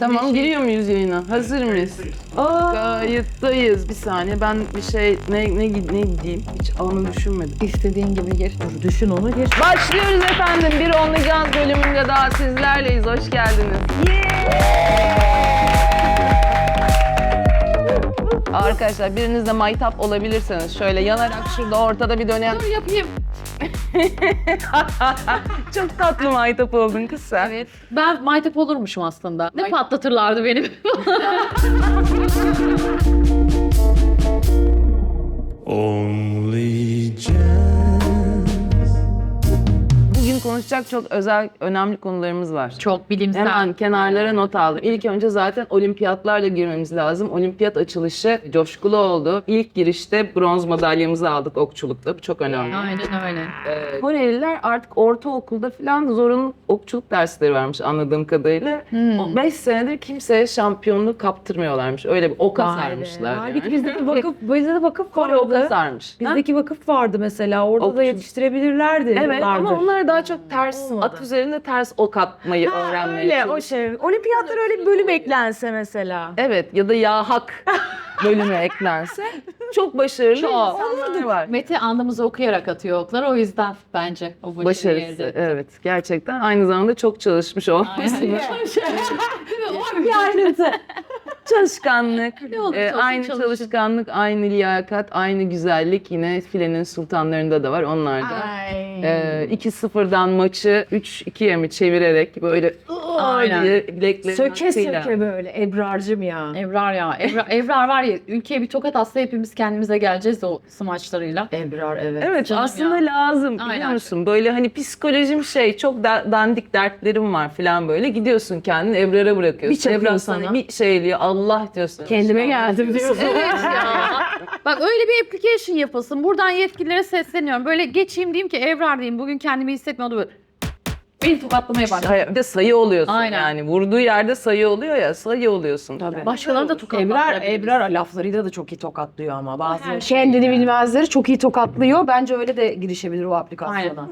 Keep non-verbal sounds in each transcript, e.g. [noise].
Tamam giriyor muyuz yayına? Hazır mıyız? Kayıttayız. Bir saniye ben bir şey ne ne ne diyeyim hiç onu düşünmedim. İstediğin gibi gir. Dur düşün onu gir. Başlıyoruz efendim. Bir Onlu Gaz bölümünde daha sizlerleyiz. Hoş geldiniz. Arkadaşlar biriniz de maytap olabilirseniz şöyle yanarak şurada ortada bir dönem. Dur yapayım. [laughs] Çok tatlı maytap oldun kız sen. Evet. Ben maytap olurmuşum aslında. Ne patlatırlardı benim. [laughs] Only just Bugün konuşacak çok özel, önemli konularımız var. Çok bilimsel. Hemen kenarlara not aldım. İlk önce zaten olimpiyatlarla girmemiz lazım. Olimpiyat açılışı coşkulu oldu. İlk girişte bronz madalyamızı aldık okçulukta. Bu çok önemli. Aynen öyle. Ee, Koreliler artık ortaokulda falan zorunlu okçuluk dersleri varmış anladığım kadarıyla. Hmm. 5 senedir kimseye şampiyonluğu kaptırmıyorlarmış. Öyle bir oka Vay sarmışlar Halbuki yani. bizde de vakıf, [laughs] bizde de vakıf Kore oka sarmış. Ha? Bizdeki vakıf vardı mesela. Orada Okçu. da yetiştirebilirlerdi Evet yıllardır. ama onlar daha çok ters, Olmadı. at üzerinde ters ok atmayı Ha, öğrenmeye öyle o çalışıyor. şey. Olimpiyatlara öyle bir bölüm eklense mesela. Evet ya da ya hak [laughs] bölümü eklense çok başarılı Çok. insanlar var. Mete andımızı okuyarak atıyor okları o yüzden bence o başarıyı Başarısı etti. evet gerçekten aynı zamanda çok çalışmış olması. Aynen. Bir ayrıntı. [laughs] Çalışkanlık, Ne olursa e, olsun aynı çalışın. çalışkanlık, aynı liyakat, aynı güzellik yine filenin sultanlarında da var onlar da. Ay. E, 2-0'dan maçı 3-2'ye mi çevirerek böyle Aynen. diye bileklerin Söke hakkıyla. söke böyle Ebrar'cım ya. Ebrar ya. Ebrar, Ebrar var ya ülkeye bir tokat atsa hepimiz kendimize geleceğiz o smaçlarıyla. Ebrar evet. Evet Canım aslında ya. lazım biliyor Aynen. musun? Böyle hani psikolojim şey çok da- dandik dertlerim var falan böyle. Gidiyorsun kendini Ebrar'a bırakıyorsun. Bir çakıyor Ebrar sana. sana bir şey diyor Allah diyorsun. Kendime geldim diyorsun. Evet ya. [laughs] Bak öyle bir application yapılsın. Buradan yetkililere sesleniyorum. Böyle geçeyim diyeyim ki Ebrar diyeyim. Bugün kendimi hissetmiyordu böyle. Beni tokatlamaya başladı. Hayır, bir de sayı oluyorsun Aynen. yani. Vurduğu yerde sayı oluyor ya sayı oluyorsun. Tabii. Başkalarını da Ebrar, tokatlatabiliriz. Ebrar laflarıyla da çok iyi tokatlıyor ama. Bazı Her şey kendini yani. bilmezleri çok iyi tokatlıyor. Bence öyle de girişebilir o aplikasyona. Aynen.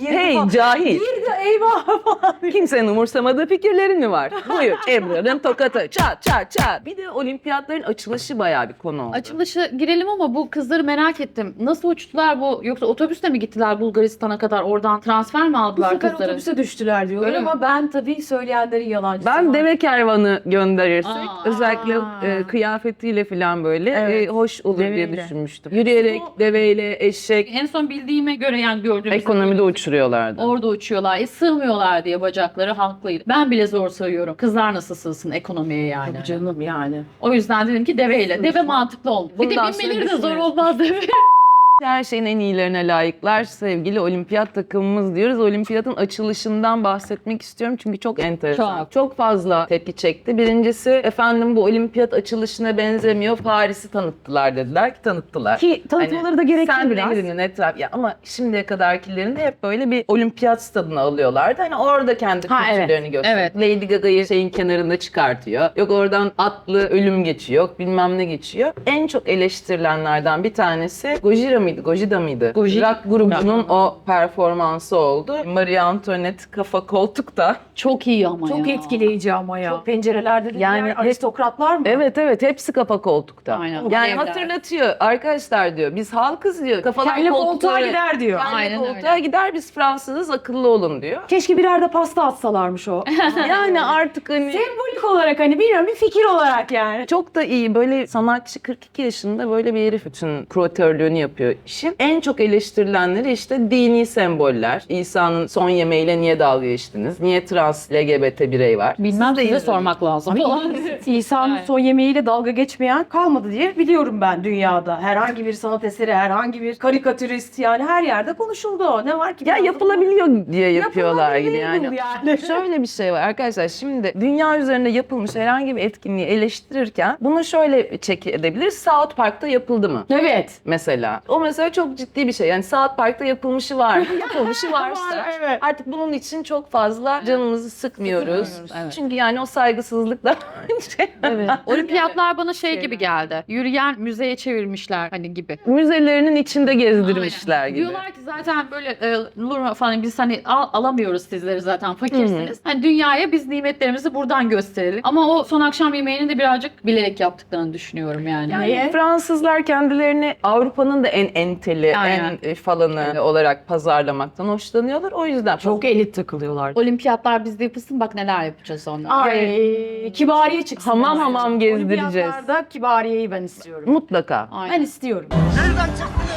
Şey, Hey cahil. Girdi eyvah falan. [laughs] Kimsenin umursamadığı fikirlerin mi var? Buyur Ebrar'ın tokatı. Çat çat çat. Bir de olimpiyatların açılışı bayağı bir konu oldu. açılışı girelim ama bu kızları merak ettim. Nasıl uçtular bu? Yoksa otobüsle mi gittiler Bulgaristan'a kadar? Oradan transfer mi aldılar kızları? Otobüse düştüler diyorlar Öyle ama mi? ben tabii söyleyenlerin yalancısı. Ben var. deve kervanı gönderirsek Aa. özellikle e, kıyafetiyle falan böyle Evet. e, hoş olur diye Deveyle. düşünmüştüm. Yürüyerek, deveyle, eşek, En son bildiğime göre yani gördüğümüz ekonomide uçuruyorlardı. Orada uçuyorlar. E, sığmıyorlar diye bacakları haklıydı. Ben bile zor sayıyorum. Kızlar nasıl sığsın ekonomiye yani. Tabii canım yani. O yüzden dedim ki deveyle. Deve mantıklı oldu. Bir de Bundan sonra binmeleri de zor düşünürüz. olmaz deve. [laughs] Her şeyin en iyilerine layıklar sevgili olimpiyat takımımız diyoruz. Olimpiyatın açılışından bahsetmek istiyorum çünkü çok enteresan. Çok. Çok fazla tepki çekti. Birincisi efendim bu olimpiyat açılışına benzemiyor. Paris'i tanıttılar dediler ki tanıttılar. Ki tanıtmaları da gerekli Sen biraz. nehrinin etraf ya ama şimdiye kadarkilerinde hep böyle bir olimpiyat stadına alıyorlardı. Hani orada kendi Ha, evet. kültürlerini gösteriyor. Evet. Lady Gaga'yı şeyin kenarında çıkartıyor. Yok oradan atlı ölüm geçiyor. Yok bilmem ne geçiyor. En çok eleştirilenlerden bir tanesi Gojira mıydı? Gojida mıydı? Gojira. Rock grubunun o performansı oldu. Marie Antoinette kafa koltukta. Çok iyi ama Çok ya. etkileyici ama ya. Çok pencerelerde de Yani yani hep- aristokratlar mı? Evet evet hepsi kafa koltukta. Aynen. Yani Evler. hatırlatıyor arkadaşlar diyor. Biz halkız diyor. Kafalar Kelle koltuğa gider diyor. Kelle Aynen koltuğa gider biz Fransızız akıllı olun diyor. Keşke birer de pasta atsalarmış o. [laughs] yani artık hani Sembolik olarak hani bilmiyorum bir fikir olarak yani. çok da iyi böyle sanatçı 42 yaşında böyle bir herif bütün kuratörlüğünü yapıyor işin. En çok eleştirilenleri işte dini semboller. İsa'nın son yemeğiyle niye dalga geçtiniz? Niye trans LGBT birey var? Bilmem size sormak lazım. [laughs] İsa'nın son yemeğiyle dalga geçmeyen kalmadı diye biliyorum ben dünyada. Herhangi bir sanat eseri, herhangi bir karikatürist yani her yerde konuşuldu o. Ne var ki? Ya yapılabiliyor diye yapıyorlar gibi yani. yani. [laughs] Şöyle bir şey var arkadaşlar şimdi dünya üzerinde yapılmış herhangi bir etkinliği eleştirirken bunu şöyle check edebiliriz. South Park'ta yapıldı mı? Evet. Mesela. O mesela çok ciddi bir şey. Yani Saat Park'ta yapılmışı var. [laughs] Yapılmışı varsa Var, evet. artık bunun için çok fazla canımızı sıkmıyoruz. Sıkmıyoruz, evet. Çünkü yani o saygısızlık da [laughs] Evet. Olimpiyatlar bana şey gibi geldi. Yürüyen müzeye çevirmişler hani gibi. müzelerinin içinde gezdirmişler Aynen. gibi. Diyorlar ki zaten böyle e, Lurma falan biz hani al- alamıyoruz sizleri zaten fakirsiniz. Hani dünyaya biz nimetlerimizi buradan gösterelim. Ama o son akşam yemeğini de birazcık bilerek yaptıklarını düşünüyorum yani. Yani? Fransızlar kendilerini Avrupa'nın da en enteli, Aynen. en falanı olarak pazarlamaktan hoşlanıyorlar. O yüzden Çok elit takılıyorlar. Olimpiyatlar bizde yapılsın bak neler yapacağız sonra. Ay, kibariye çıksın. Hamam hamam gezdireceğiz. Olimpiyatlarda kibariyeyi ben istiyorum. mutlaka. Aynen. Ben istiyorum.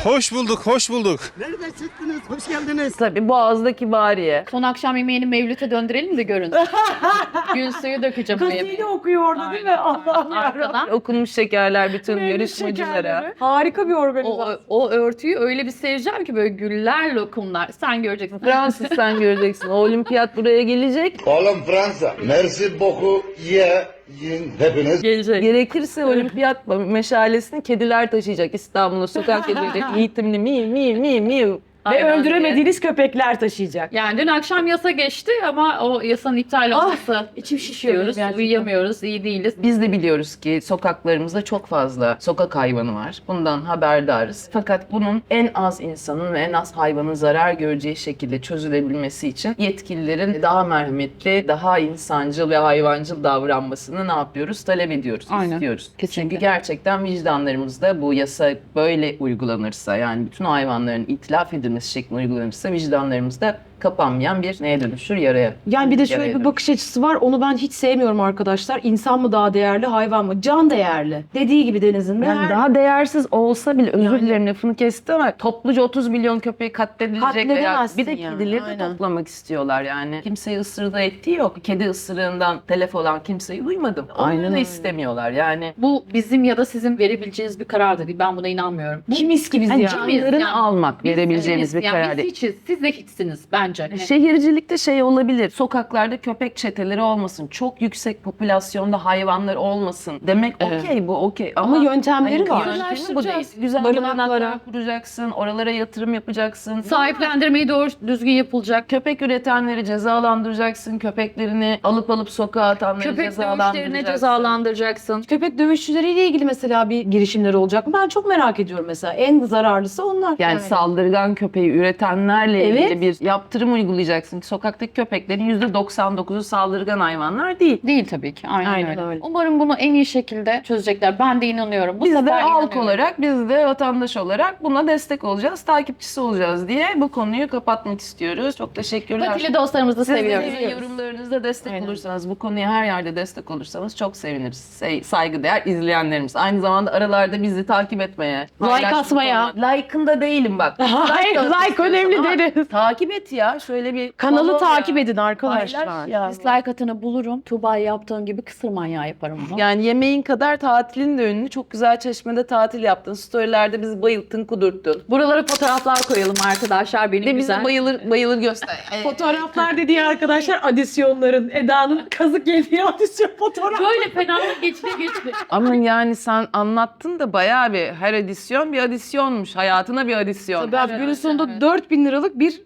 Hoş bulduk, hoş bulduk. Nereden çıktınız? Hoş geldiniz. Tabii Boğaz'daki bariye. Son akşam yemeğini Mevlüt'e döndürelim de görün. [laughs] Gün suyu dökeceğim bu yemeği. Kaside okuyor orada değil mi? Allah'ım yarabbim. Arkadan Okunmuş şekerler bütün Meyve yarışmacılara. şekerleri. Harika bir o, organizasyon. o örtüyü öyle bir sereceğim ki böyle güller, lokumlar. Sen göreceksin. Fransız sen göreceksin. O olimpiyat buraya gelecek. Oğlum Fransa. Merci beaucoup. Ye, yiyin hepiniz. Gelecek. Gerekirse olimpiyat meşalesini kediler taşıyacak İstanbul'a sokak [laughs] kedileri. Eğitimli mi mi mi mi. Ve Aynen. öldüremediğiniz köpekler taşıyacak. Yani dün akşam yasa geçti ama o yasanın iptal olması İçim şişiyor. diyoruz. gerçekten. Uyuyamıyoruz, iyi değiliz. Biz de biliyoruz ki sokaklarımızda çok fazla sokak hayvanı var. Bundan haberdarız. Fakat bunun en az insanın ve en az hayvanın zarar göreceği şekilde çözülebilmesi için yetkililerin daha merhametli, daha insancıl ve hayvancıl davranmasını ne yapıyoruz? Talep ediyoruz, Aynen. istiyoruz. Kesinlikle. Çünkü gerçekten vicdanlarımızda bu yasa böyle uygulanırsa yani bütün hayvanların itlaf edilmesi şeklinde uygulanırsa vicdanlarımızda kapanmayan bir neye dönüşür? Yaraya. Yani bir de şöyle Yaraya bir bakış açısı var. Onu ben hiç sevmiyorum arkadaşlar. İnsan mı daha değerli, hayvan mı? Can değerli. Dediği gibi Deniz'in. de Yani her- daha değersiz olsa bile özür Yani- dilerim lafını kestim ama topluca 30 milyon köpeği katledilecek veya Katledemezsin bir de yani, kedileri de aynen. toplamak istiyorlar yani. Kimseyi ısırdığı ettiği yok. Kedi ısırığından telef olan kimseyi duymadım. Aynen öyle. istemiyorlar yani. Bu bizim ya da sizin verebileceğiniz bir karar da değil. Ben buna inanmıyorum. Bu Kimiz ki biz Yani ya? canlarını yani. almak biz verebileceğimiz bir yani karar Biz değil. hiçiz. Siz de hiçsiniz bence. Şehircilikte şey olabilir. Sokaklarda köpek çeteleri olmasın. Çok yüksek popülasyonda hayvanlar olmasın. Demek Evet. okey bu okey. Ama yöntemleri Hayır, var. yöntemi bu değil. Güzel barınaklar kuracaksın. Oralara yatırım yapacaksın. Sahiplendirmeyi doğru düzgün yapılacak. Köpek üretenleri cezalandıracaksın. Köpeklerini alıp alıp sokağa atanları Köpek cezalandıracaksın. cezalandıracaksın. Köpek dövüşçüleriyle ilgili mesela bir girişimleri olacak mı? Ben çok merak ediyorum mesela. En zararlısı onlar. Yani saldırgan köpeği üretenlerle Evet. ilgili bir yaptırım uygulayacaksın. Sokaktaki köpeklerin %99'u saldırgan hayvanlar değil. Değil tabii ki. Aynen, Aynen öyle. öyle. Umarım bunu en iyi şekilde çözecekler. Ben de inanıyorum. Bu Biz de halk olarak, biz de vatandaş olarak buna destek olacağız, takipçisi olacağız diye bu konuyu kapatmak istiyoruz. Çok teşekkürler. Patili dostlarımızı Siz de seviyoruz. bize yorumlarınızda destek Aynen. olursanız, bu konuya her yerde destek olursanız çok seviniriz. Say- saygıdeğer izleyenlerimiz. Aynı zamanda aralarda bizi takip etmeye, paylaşmak atmaya. Like'ında değilim bak. [laughs] Hayır, like istiyorsan önemli deriz. Takip et ya. Şöyle bir Kanalı takip ya. edin arkadaşlar. Ya. Dislike atını bulurum. Tuğba'yı yaptığım gibi kısır manyağı yaparım bunu. Yani yemeğin kadar tatilin de ünlü. Çok güzel çeşmede tatil yaptın. Storylerde bizi bayılttın, kudurttun. Buralara fotoğraflar koyalım arkadaşlar. Benim Bir de bizi güzel. bayılır bayılır göster. [laughs] Fotoğraflar dediği arkadaşlar adisyonların. Eda'nın kazık yediği adisyon fotoğraf. Böyle fenalık geçti geçti. [laughs] Ama yani sen anlattın da bayağı bir her adisyon bir adisyonmuş. Hayatına bir adisyon. Tabii abi günün sonunda 4000 liralık bir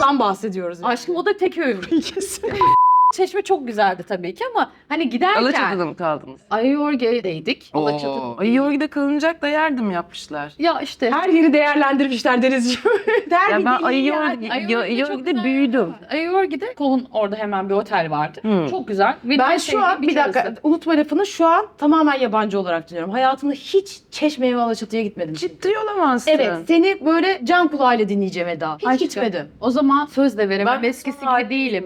dan bahsediyoruz. Aşkım o da tek öğün. [laughs] [laughs] Çeşme çok güzeldi tabii ki ama hani giderken Alaçatı'da mı kaldınız? Ayayorge'deydik. Alaçatı. Oo. Ay Yorgi'de kalınacak da yardım yapmışlar. Ya işte. Her yeri değerlendirmişler Denizciğim. Der [laughs] Ya ben güzel büyüdüm. Ayayorge'de kolun orada hemen bir otel vardı. Hmm. Çok güzel. Ve Ben en şu an bir dakika çaresi. unutma lafını şu an tamamen yabancı olarak dinliyorum. Hayatımda hiç Çeşme'ye ve Alaçatı'ya gitmedim. Ciddi olamazsın. Evet seni böyle can kulağıyla dinleyeceğim Eda. Hiç Aşkım. gitmedim. O zaman söz de veremem. Ben Eskisi gibi değilim.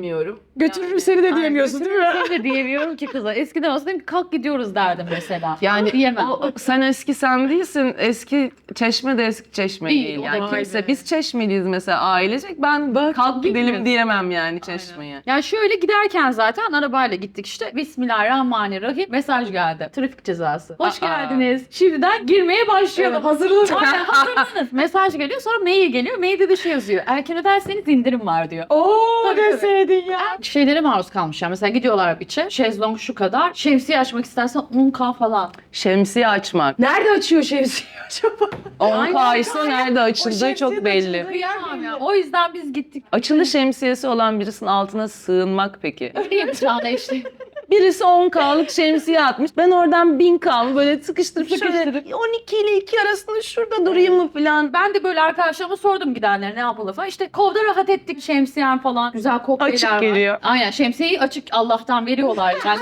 Götürürüm seni de diyemiyorsun değil mi? Seni de diyemiyorum ki kıza. Eskiden olsa dedim ki kalk gidiyoruz derdim mesela. Yani diyemem. o- sen eski sen değilsin. Eski çeşme de eski çeşme Değil, değil. Yani kimse biz çeşmeliyiz mesela ailecek. Ben kalk gidelim gitmiyoruz. diyemem yani çeşmeye. Yani şöyle giderken zaten arabayla gittik işte. Bismillahirrahmanirrahim. Mesaj geldi. Trafik cezası. Hoş Aa. geldiniz. Şimdiden girmeye başlayalım. Evet, hazırlanın. Aynen hazırlanın. Mesaj geliyor sonra mail geliyor. Mailde de şey yazıyor. Erken öderseniz indirim var diyor. Oo deseydin ya. Şeylere maruz maruz kalmış. Yani mesela gidiyorlar içe. Şezlong şu kadar. Şemsiye açmak istersen 10k falan. Şemsiye açmak. Nerede açıyor şemsiye [laughs] acaba? 10K ise nerede açıldığı çok belli. Kıyamam ya. O yüzden biz gittik. Açılı şemsiyesi olan birisinin altına sığınmak peki. Öyle yapacağına işte. Birisi 10K'lık şemsiye atmış. Ben oradan 1000K'mı böyle sıkıştırıp şöyle Sıkıştırıp. 12 ile 2 arasında şurada durayım mı falan. Ben de böyle arkadaşlarıma sordum gidenlere ne yapalım falan. İşte kovda rahat ettik şemsiyen falan. Güzel kokteyller Açık var. geliyor. Aynen şemsiyeyi açık Allah'tan veriyorlar. Yani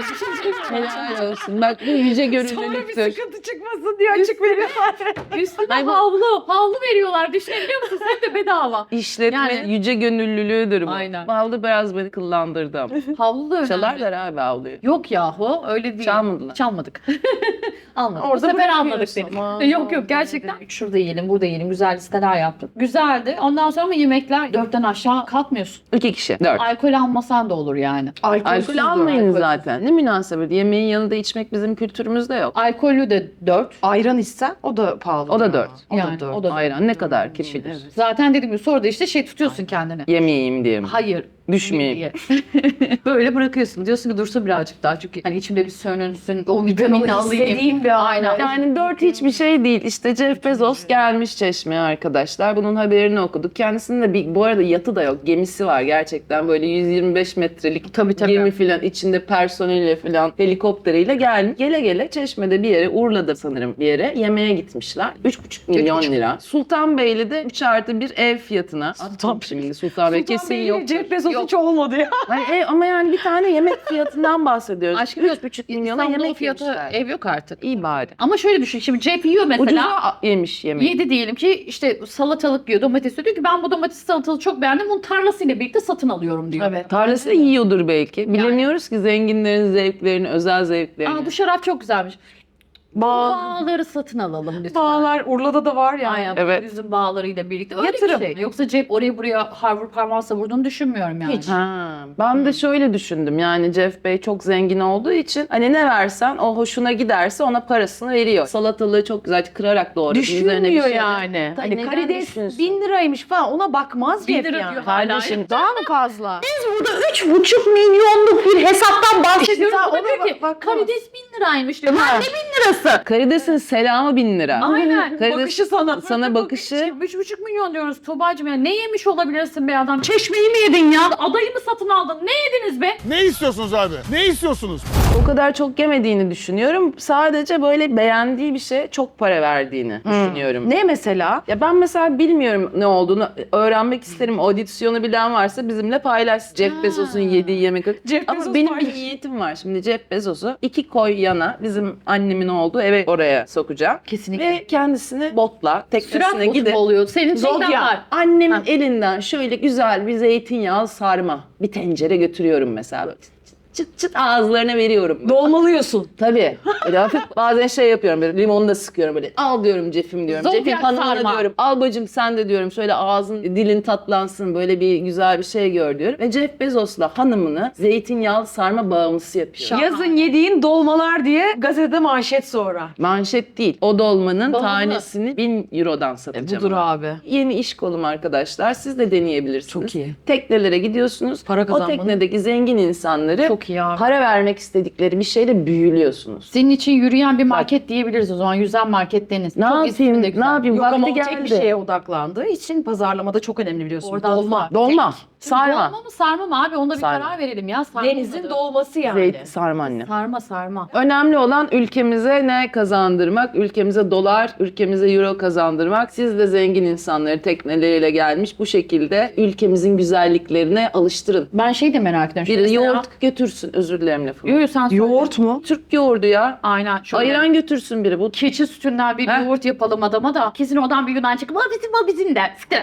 Helal olsun. Bak bu yüce Sonra bir sıkıntı çıkmasın diye açık veriyorlar. üstüne Ay bu- havlu. Havlu veriyorlar. Düşünebiliyor musun? Hem de bedava. İşletme Yani- yüce gönüllülüğüdür bu. Aynen. Havlu biraz beni kıllandırdı ama. Havlu da önemli. Çalarlar abi havluyu. Yok yahu öyle değil. Çalmadılar. Çalmadık. [laughs] Almadık. Orada Bu sefer almadık seni. Aman. [laughs] Yok yok gerçekten. Şurada yiyelim, burada yiyelim. Güzel listeler yaptık. Güzeldi. Ondan sonra ama yemekler dörtten aşağı kalkmıyorsun. İki kişi. Dört. Alkol almasan da olur yani. Alkol almayın zaten. Ne münasebet. Yemeğin yanında içmek bizim kültürümüzde yok. Alkollü de dört. Ayran isten o da pahalı. O da ya. dört. O Yani, da dört. o da- Ayran ne kadar kim bilir. Zaten dediğim gibi sonra da işte şey tutuyorsun kendini. Yemeyeyim diye mi? Hayır. Düşmeyeyim. [laughs] Böyle bırakıyorsun. Diyorsun ki dursun birazcık daha. Çünkü hani içimde bir sönünsün. O vitamini onu alayım. bir. Aynen. Yani dört hiçbir şey değil. İşte Jeff Bezos gelmiş Çeşme'ye arkadaşlar. Bunun haberini okuduk. Kendisinin de bir, bu arada yatı da yok. Gemisi var gerçekten. Böyle 125 metrelik Tabii, tabii. gemi filan. içinde personeliyle filan helikopteriyle gelmiş. Gele gele Çeşme'de bir yere Urla'da sanırım bir yere yemeğe gitmişler. 3,5 milyon lira. Sultanbeyli'de 3 artı bir ev fiyatına. Sultan şimdi Sultanbey kesin yok. Jeff Bezos Yok. hiç olmadı ya. [laughs] Ay, ev- ama yani bir tane yemek fiyatından bahsediyoruz. Aşkım yok. 3,5 milyona İstanbul'da yemek fiyatı yemişler. ev yok artık. İyi bari. Ama şöyle düşün. Şimdi Jeff yiyor mesela. Ucuza yemiş yemeği. Yedi diyelim ki işte salatalık yiyor, domates yiyor. Diyor ki ben bu domates salatalığı çok beğendim. Bunu tarlasıyla birlikte satın alıyorum diyor. Evet. Tarlası da yiyordur belki. Bilemiyoruz ki zenginlerin zevklerini, özel zevklerini. Aa bu şarap çok güzelmiş. Bağ, Bağları satın alalım lütfen. bağlar Urla'da da var ya. Aynen. Evet. Üzüm bağlarıyla birlikte. Öyle Yatırım. bir şey. Yoksa cep oraya buraya harvur parmağı savurduğunu düşünmüyorum yani. Hiç. Ha, ben de şöyle düşündüm yani Jeff Bey çok zengin olduğu için hani ne versen o hoşuna giderse ona parasını veriyor. Salatalığı çok güzel kırarak doğru. Düşünmüyor yani. Tabii Hani neden karides düşünsün? bin liraymış falan ona bakmaz Bin Jeff lira yani. diyor hala. Kardeşim Daha mı fazla? burada 3,5 milyonluk bir hesaptan bahsediyoruz. Ona diyor ki bak- bakmaz. karides bin liraymış diyor. Ben de lirası. Karidesin selamı bin lira. Aynen. Karides- Bakışı sana. Sana bakışı. Üç buçuk milyon diyoruz Tuğba'cığım ya. Ne yemiş olabilirsin be adam? Çeşmeyi mi yedin ya? Adayı mı satın aldın? Ne yediniz be? Ne istiyorsunuz abi? Ne istiyorsunuz? O kadar çok yemediğini düşünüyorum. Sadece böyle beğendiği bir şeye çok para verdiğini düşünüyorum. Ne mesela? Ya ben mesela bilmiyorum ne olduğunu öğrenmek isterim. Audisyonu bilen varsa bizimle paylaş. Jeff. Bezos'un yediği yemek. Jeff Ama Bezos benim paylaş. bir niyetim var. Şimdi Jeff Bezos'u iki koy yana bizim annemin olduğu eve oraya sokacağım. Kesinlikle. Ve kendisini botla teknesine Sürat botu gidip mu oluyor? Senin şeyden Zodya. var. Annemin Ha. elinden şöyle güzel bir zeytinyağlı sarma bir tencere götürüyorum mesela. Çıt çıt ağızlarına veriyorum. Dolmalıyorsun. Tabii. Böyle hafif bazen şey yapıyorum böyle limonu da sıkıyorum böyle. Al diyorum Cef'im diyorum. Cef'im hanımına sarma. diyorum. Al bacım sen de diyorum. Şöyle ağzın dilin tatlansın böyle bir güzel bir şey gör diyorum. Ve Jeff Bezos'la hanımını zeytinyağlı sarma bağımlısı yapıyor. Şahane. Yazın yediğin dolmalar diye gazetede manşet sonra. Manşet değil. O dolmanın Bağımlı. tanesini 1000 eurodan satacağım. Budur abi. Yeni iş kolum arkadaşlar. Siz de deneyebilirsiniz. Çok iyi. Teknelere gidiyorsunuz. Para o kazanmanın- teknedeki zengin insanları Çok iyi abi. para vermek istedikleri bir şeyle büyülüyorsunuz. Senin için yürüyen bir market diyebiliriz o zaman. Yüzen market deniz. Ne Çok yapayım? güzel. Ne yapayım? Yok ama Vakti o tek bir geldi. şeye odaklandığı için pazarlamada çok önemli biliyorsun. Oradan Dolma. Dolma. Sarma. Dolma mı sarma mı abi? Onda bir Sarma. karar verelim ya. Sarma Denizin mıdır? dolması yani. Zeyt, sarma anne. Sarma sarma. Önemli olan ülkemize ne kazandırmak? Ülkemize dolar, ülkemize euro kazandırmak. Siz de zengin insanları tekneleriyle gelmiş bu şekilde ülkemizin güzelliklerine alıştırın. Ben şey de merak ediyorum. Bir Şimdi mesela- yoğurt götürsün özür dilerim lafımı. Yo, yo, sen söyle. Yoğurt mu? Türk yoğurdu ya. Aynen. Şöyle. Ayran götürsün biri bu. Keçi sütünden bir Heh. yoğurt yapalım adama da. Kesin oradan bir Yunan çıkıp bizim o bizim de. Sıkı.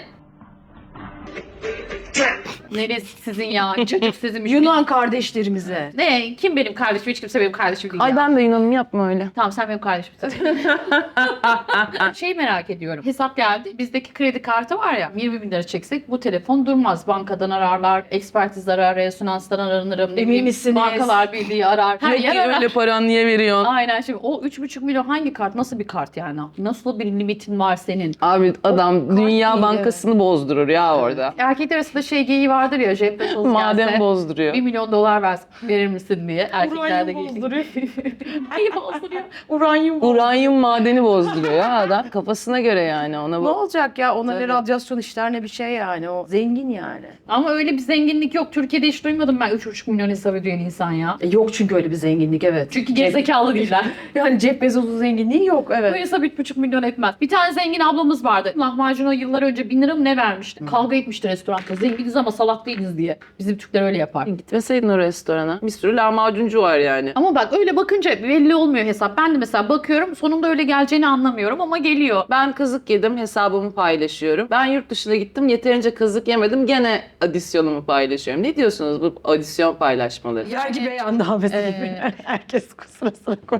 Neresi sizin ya? Çocuk sizin. Yunan kardeşlerimize. Ne? Kim benim kardeşim? Hiç kimse benim kardeşim değil Ay ya. ben de Yunan'ım yapma öyle. Tamam sen benim kardeşimsin. [laughs] şey merak ediyorum. Hesap geldi. Bizdeki kredi kartı var ya 20 bin lira çeksek bu telefon durmaz. Bankadan ararlar, ekspertiz arar, resonanstan aranırım. Emin misiniz? Bankalar birliği arar. Her yer arar. öyle paran niye veriyorsun? Aynen şimdi o 3,5 milyon hangi kart? Nasıl bir kart yani? Nasıl bir limitin var senin? Abi adam kart Dünya Bankası'nı bozdurur ya orada. Erkekler arasında şey geyiği vardır ya Jeff Bezos Maden gelse, bozduruyor. 1 milyon dolar ver, verir misin diye erkeklerde Uranyum geyik. bozduruyor. [laughs] Neyi bozduruyor? Uranyum bozduruyor. Uranyum madeni bozduruyor ya adam. Kafasına göre yani ona Ne olacak ya? Ona ne Tabii. radyasyon işler ne bir şey yani. O zengin yani. Ama öyle bir zenginlik yok. Türkiye'de hiç duymadım ben 3,5 milyon hesap ödeyen insan ya. E, yok çünkü öyle bir zenginlik evet. Çünkü gerizekalı değiller. [laughs] Yani Jeff Bezos'un zenginliği yok Bu evet. hesap 3,5 milyon etmez. Bir tane zengin ablamız vardı. Lahmacuna yıllar önce 1000 lira mı ne vermişti? Kavga etmişti restoranda. Zenginiz ama salak değiliz diye. Bizim Türkler öyle yapar. Gitmeseydin o restorana. Bir sürü lahmacuncu var yani. Ama bak öyle bakınca belli olmuyor hesap. Ben de mesela bakıyorum sonunda öyle geleceğini anlamıyorum ama geliyor. Ben kazık yedim hesabımı paylaşıyorum. Ben yurt dışına gittim yeterince kazık yemedim gene adisyonumu paylaşıyorum. Ne diyorsunuz bu adisyon paylaşmaları? Vergi beyannamesi Ee, gibi. [laughs] Herkes sırasına koy.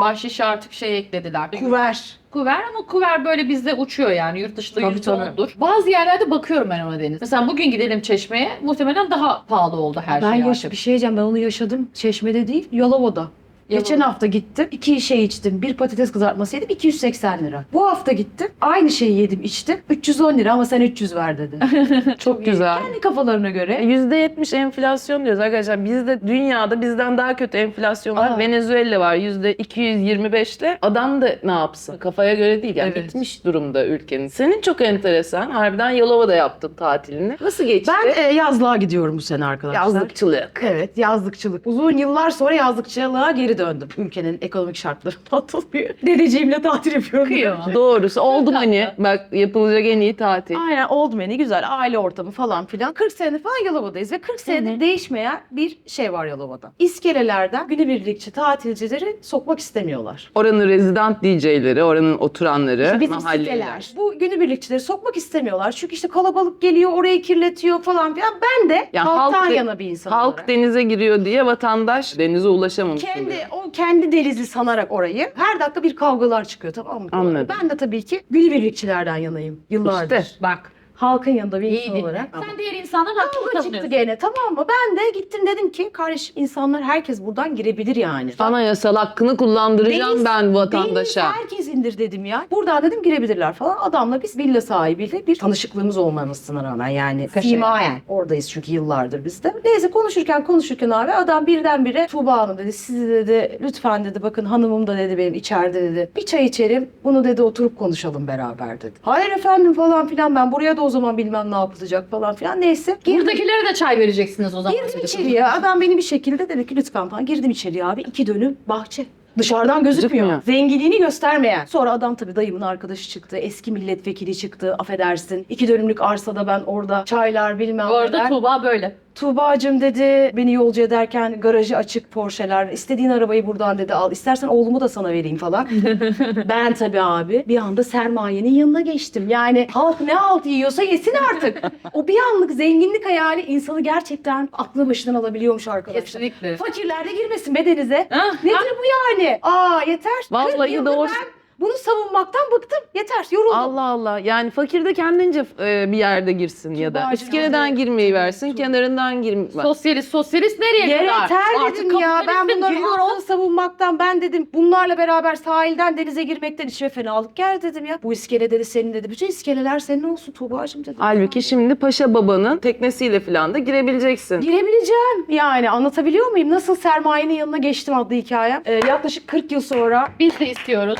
Bahşiş artık şey eklediler. Kuver. Kuver ama kuver böyle bizde uçuyor yani yurt dışında Tabii, yüzde tabii. ondur. Bazı yerlerde bakıyorum ben ona Deniz. Mesela bugün gidelim Çeşme'ye muhtemelen daha pahalı oldu her Ben şey yaş, artık. bir şey diyeceğim ben onu yaşadım. Çeşme'de değil Yalova'da. Geçen hafta gittim. iki şey içtim. Bir patates kızartması yedim. 280 lira. Bu hafta gittim. Aynı şeyi yedim içtim. 310 lira ama sen 300 ver dedi. [laughs] Çok güzel. Kendi kafalarına göre. %70 enflasyon diyoruz arkadaşlar. Bizde dünyada bizden daha kötü enflasyon var. Aa. Venezuela var %225'le. Adam da ne yapsın? Kafaya göre değil. Yani Evet. bitmiş durumda ülkenin. Senin çok enteresan. Harbiden Yalova'da yaptın tatilini. Nasıl geçti? Ben e, yazlığa gidiyorum bu sene arkadaşlar. Yazlıkçılık. Evet yazlıkçılık. Uzun yıllar sonra yazlıkçılığa geri döndüm. Ülkenin ekonomik şartları [laughs] atılmıyor. Dedeciğimle tatil yapıyorum. Kıyamam. Doğrusu oldu hani. Bak yapılacak en iyi tatil. Aynen Old Man'i güzel aile ortamı falan filan. 40 senedir falan Yalova'dayız ve 40 senedir değişmeyen bir şey var Yalova'da. İskelelerden günübirlikçi tatilcileri sokmak istemiyorlar. Oranın rezidant DJ'leri, oranın oturanları, Bizim mahalleler. siteler. Bu günübirlikçileri sokmak istemiyorlar. Çünkü işte kalabalık geliyor orayı kirletiyor falan filan. Ben de Ya halktan halk de- yana bir insan Halk olarak. denize giriyor diye vatandaş denize ulaşamamış oluyor. kendi o kendi denizi sanarak orayı her dakika bir kavgalar çıkıyor tamam mı? Anladım. Ben de tabii ki günübirlikçilerden yanayım yıllardır. İşte. Bak. Halkın yanında bir insan olarak. Sen diğer insanların hakkını Kavga çıktı savunuyorsun. gene tamam mı? Ben de gittim dedim ki kardeşim insanlar herkes buradan girebilir yani. Anayasal hakkını kullandıracağım Deniz- ben vatandaşa. Deniz herkes indir dedim ya. Buradan dedim girebilirler falan. Adamla biz villa sahibiyle bir tanışıklığımız olmamasına rağmen yani simayen. Oradayız çünkü yıllardır biz de. Neyse konuşurken konuşurken abi adam birdenbire Tuğba Hanım dedi sizi dedi lütfen dedi bakın hanımım da dedi benim içeride dedi. Bir çay içelim bunu dedi oturup konuşalım beraber dedi. Hayır efendim falan filan ben buraya da o zaman bilmem ne yapılacak falan filan. Neyse girdim. Buradakilere de çay vereceksiniz o zaman. Girdim içeriye. Adam beni bir şekilde dedi ki lütfen falan. Girdim içeriye abi. iki dönüm bahçe. Dışarıdan gözükmüyor. Gözükmüyor. Zenginliğini göstermeyen. Sonra adam tabii dayımın arkadaşı çıktı. Eski milletvekili çıktı. Affedersin. İki dönümlük arsada ben orada çaylar bilmem Bu arada neler. Tuğba böyle. Tuğba'cığım dedi beni yolcu ederken garajı açık Porsche'ler. İstediğin arabayı buradan dedi al. İstersen oğlumu da sana vereyim falan. [laughs] ben tabii abi bir anda sermayenin yanına geçtim. Yani halk ne halt yiyorsa yesin artık. [laughs] o bir anlık zenginlik hayali insanı gerçekten aklı başından alabiliyormuş arkadaşlar. Kesinlikle. Fakirler de girmesin be denize. Ah, Nedir bu yani? Aa yeter. Vallahi 40 yıldır doğru. ben bunu savunmaktan bıktım. Yeter yoruldum. Allah Allah. Yani fakir de kendince e, bir yerde girsin ya da. Tuğbacığım, İskeleden girmeyi versin, kenarından girme. Sosyalist sosyalist nereye kadar? Yeter Artık dedim ya. Ben kapitalistin bunların giriyor savunmaktan ben dedim bunlarla beraber sahilden denize girmekten içime fenalık gel dedim ya. Bu iskele dedi senin dedi. Bütün iskeleler senin olsun Tuğba'cığım dedim. Halbuki şimdi Paşa Baba'nın teknesiyle falan da girebileceksin. Girebileceğim yani anlatabiliyor muyum? Nasıl sermayenin yanına geçtim adlı hikayem. Ee, yaklaşık 40 yıl sonra Biz de istiyoruz.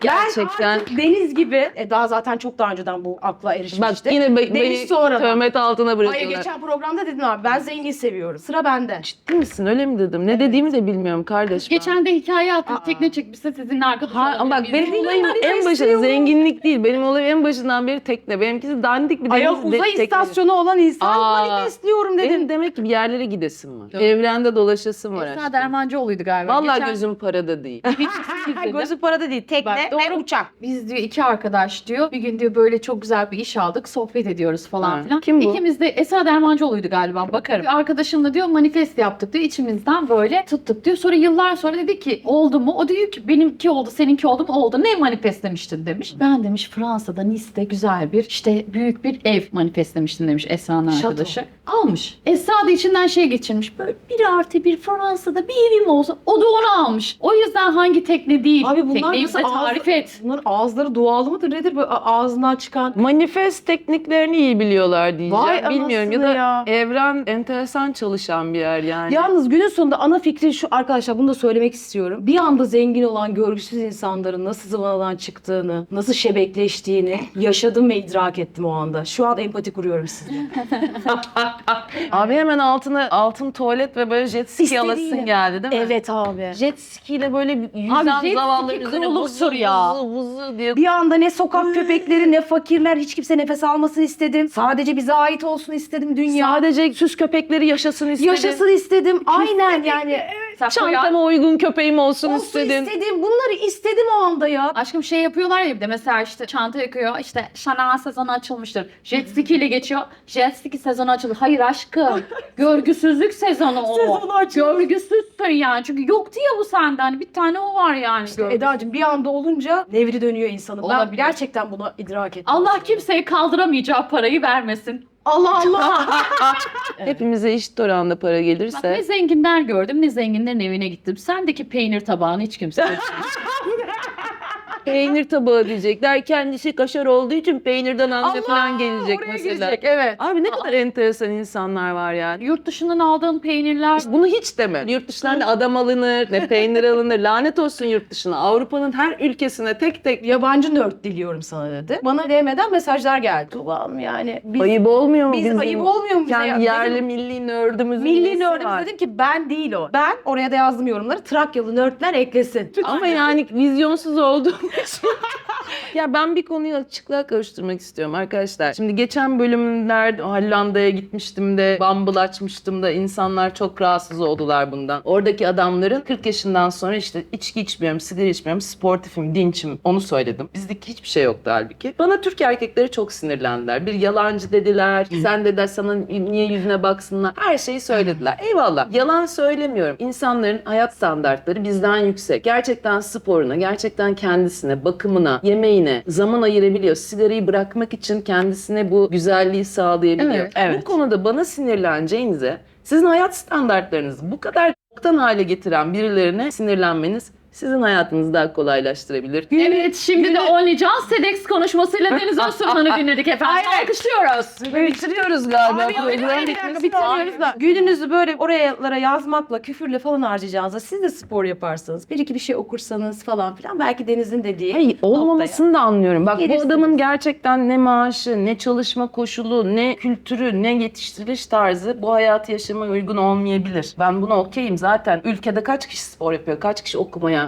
Gerçekten. ben artık deniz gibi e, daha zaten çok daha önceden bu akla erişmişti. Bak yine be- Deniz beni sonradan. töhmet altına Hayır bırakıyorlar. geçen programda dedim abi ben zengin seviyorum. Sıra bende. Ciddi misin? Öyle mi dedim? Ne dediğimi de bilmiyorum kardeş. ben. Geçen de hikaye attık. Aa. Tekne çekmişsin sizinle arkadaş Ha, ama bak benim olayım en istiyorum. zenginlik değil. Benim olayım en başından beri tekne. Benimkisi dandik bir deniz Ayol de- uzay tekne. istasyonu olan insan Aa. manifestliyorum dedim. Benim demek ki bir yerlere gidesim var. Yok. Evrende dolaşasım var. Esra aşkım. Dermancıoğlu'ydu galiba. Vallahi Geçen- gözüm parada değil. [laughs] Bir çift izledim. Gözü parada değil tekne Bak, ve doğru. uçak. Biz diyor iki arkadaş diyor. Bir gün diyor böyle çok güzel bir iş aldık. Sohbet ediyoruz falan Ha, filan. kim bu? İkimiz de Esra Dermancıoğlu'ydu galiba. Bakarım. Bir arkadaşımla diyor manifest yaptık diyor. İçimizden böyle tuttuk diyor. Sonra yıllar sonra dedi ki oldu mu? O diyor ki benimki oldu, seninki oldu mu? Oldu. Ne manifestlemiştin demiş. Ben demiş Fransa'da Nice'de güzel bir işte büyük bir ev manifestlemiştin demiş Esra'nın Şato. arkadaşı. Almış. Esra da içinden şey geçirmiş. Böyle bir artı bir Fransa'da bir evim olsa o da onu almış. O yüzden hangi tekne değil. Abi bunlar nasıl Marifet. Bunların ağızları dualı mıdır nedir a- ağzından çıkan? Manifest tekniklerini iyi biliyorlar diyeceğim. Vay Bilmiyorum ya da ya. evren enteresan çalışan bir yer yani. Yalnız günün sonunda ana fikri şu arkadaşlar bunu da söylemek istiyorum. Bir anda zengin olan görgüsüz insanların nasıl zıvanadan çıktığını, nasıl şebekleştiğini yaşadım ve idrak ettim o anda. Şu an empati kuruyorum sizinle. [laughs] Abi hemen altına altın tuvalet ve böyle jet ski alasın geldi değil mi? evet abi. Jet ski ile böyle yüzen zavallıların üzerine krallıktır vuzu ya. vuzu vuzu diye Bir anda ne sokak köpekleri ne fakirler hiç kimse nefes almasın istedim. Sadece bize ait olsun istedim dünya. Sadece süs köpekleri yaşasın istedim. Yaşasın istedim. Aynen yani. Çantama uygun köpeğim olsun, Olsun istedim. istedim. Bunları istedim o anda ya. Aşkım şey yapıyorlar ya bir de mesela işte çanta yakıyor işte Chanel sezonu açılmıştır. Jet ski ile geçiyor. Jet ski sezonu açıldı. Hayır aşkım. [laughs] Görgüsüzlük sezonu o. Sezonu açıldı. Görgüsüzsün yani. Çünkü yoktu ya bu senden. Hani Bir tane o var yani. Görgüsüz. Eda'cığım bir anda olunca nevri dönüyor insanın. Ben Olabilir. gerçekten bunu idrak ettim. Allah kimseye kaldıramayacağı parayı vermesin. Allah Allah. [laughs] Hepimize eşit oranda para Bak gelirse. ne zenginler gördüm ne zenginlerin evine gittim. Sendeki peynir tabağını hiç kimse [laughs] peynir tabağı diyecekler. Kendisi kaşar olduğu için peynirden anca Allah, falan gelecek oraya mesela. girecek, evet. Abi ne kadar enteresan insanlar var yani. Yurt dışından aldığın peynirler Bunu hiç deme. Yurt dışından ne adam alınır, ne peynir alınır. Lanet olsun yurt dışına. Avrupa'nın her ülkesine tek tek Yabancı nerd diliyorum sana dedi. Bana DM'den mesajlar geldi. Hanım yani biz, ayıp olmuyor mu? biz bizim ayıp olmuyor mu bize? kendi ya? yerli Dedim, milli nördümüzün Milli nerdimiz dedim ki ben değil o. Ben oraya da yazdım yorumları. Trakyalı nerdler eklesin. Ama yani vizyonsuz olduğum. [laughs] ya ben bir konuyu açıklığa kavuşturmak istiyorum arkadaşlar. Şimdi geçen bölümlerde Hollanda'ya gitmiştim de Bumble açmıştım da insanlar çok rahatsız oldular bundan. Oradaki adamların 40 yaşından sonra işte içki içmiyorum, sigara içmiyorum, sportifim, dinçim onu söyledim. Bizdeki hiçbir şey yoktu halbuki. Bana Türk erkekleri çok sinirlendiler. Bir yalancı dediler. Sen dediler sana niye yüzüne baksınlar. Her şeyi söylediler. Eyvallah. Yalan söylemiyorum. İnsanların hayat standartları bizden yüksek. Gerçekten sporuna, gerçekten kendisine, bakımına, yemeğine zaman ayırabiliyor. Sigarayı bırakmak için kendisine bu güzelliği sağlayabiliyor. Evet, evet. Bu konuda bana sinirleneceğinize sizin hayat standartlarınızı bu kadar çoktan hale getiren birilerine sinirlenmeniz sizin hayatınızı daha kolaylaştırabilir. Evet şimdi de Onlycan TEDx konuşmasıyla Deniz Özturman'ı [laughs] dinledik efendim. Alkışlıyoruz. Bitiriyoruz galiba. Abi bitmesi bitiriyoruz da gününüzü böyle oralara yazmakla, küfürle falan harcayacağınıza siz de spor yaparsanız, bir iki bir şey okursanız falan filan belki Deniz'in dediği Hayır, olmamasını da anlıyorum. Bak Gelirsiniz. bu adamın gerçekten ne maaşı, ne çalışma koşulu, ne kültürü, ne yetiştiriliş tarzı bu hayatı yaşamaya uygun olmayabilir. Ben buna okeyim. Zaten ülkede kaç kişi spor yapıyor, kaç kişi okumaya,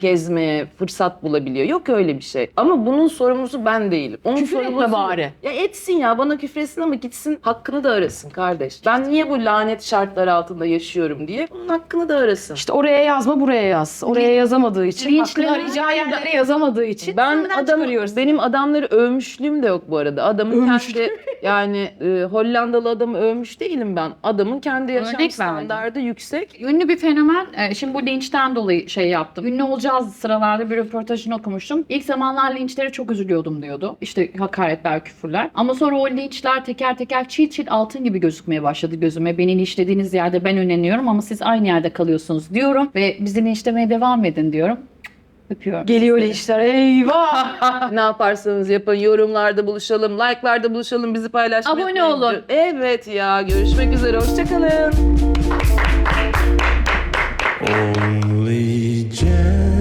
gezmeye fırsat bulabiliyor. Yok öyle bir şey. Ama bunun sorumlusu ben değilim. Onun Küfür etme sorumlusu- bari. Ya etsin ya bana küfretsin ama gitsin hakkını da arasın kardeş. Ben niye bu lanet şartlar altında yaşıyorum diye onun hakkını da arasın. İşte oraya yazma buraya yaz. Oraya yazamadığı için, hakkını arayacağı yerlere yazamadığı için Ben adam benim adamları övmüşlüğüm de yok bu arada. Adamın kendi [laughs] yani e, Hollandalı adamı övmüş değilim ben. Adamın kendi yaşam Örnek verdim. standardı yüksek. Ünlü bir fenomen. e, Şimdi bu linçten dolayı şey yaptım. Ünlü olacağız sıralarda bir röportajını okumuştum. İlk zamanlar linçlere çok üzülüyordum diyordu. İşte hakaretler, küfürler. Ama sonra o linçler teker teker çil çil altın gibi gözükmeye başladı gözüme. Beni linçlediğiniz yerde ben önleniyorum ama siz aynı yerde kalıyorsunuz diyorum. Ve bizi linçlemeye devam edin diyorum. Öpüyorum. Geliyor işler. Eyvah. [laughs] ne yaparsanız yapın yorumlarda buluşalım, like'larda buluşalım, bizi paylaşmayı Abone unutmayın. olun. Evet ya görüşmek üzere hoşçakalın. Only Jen.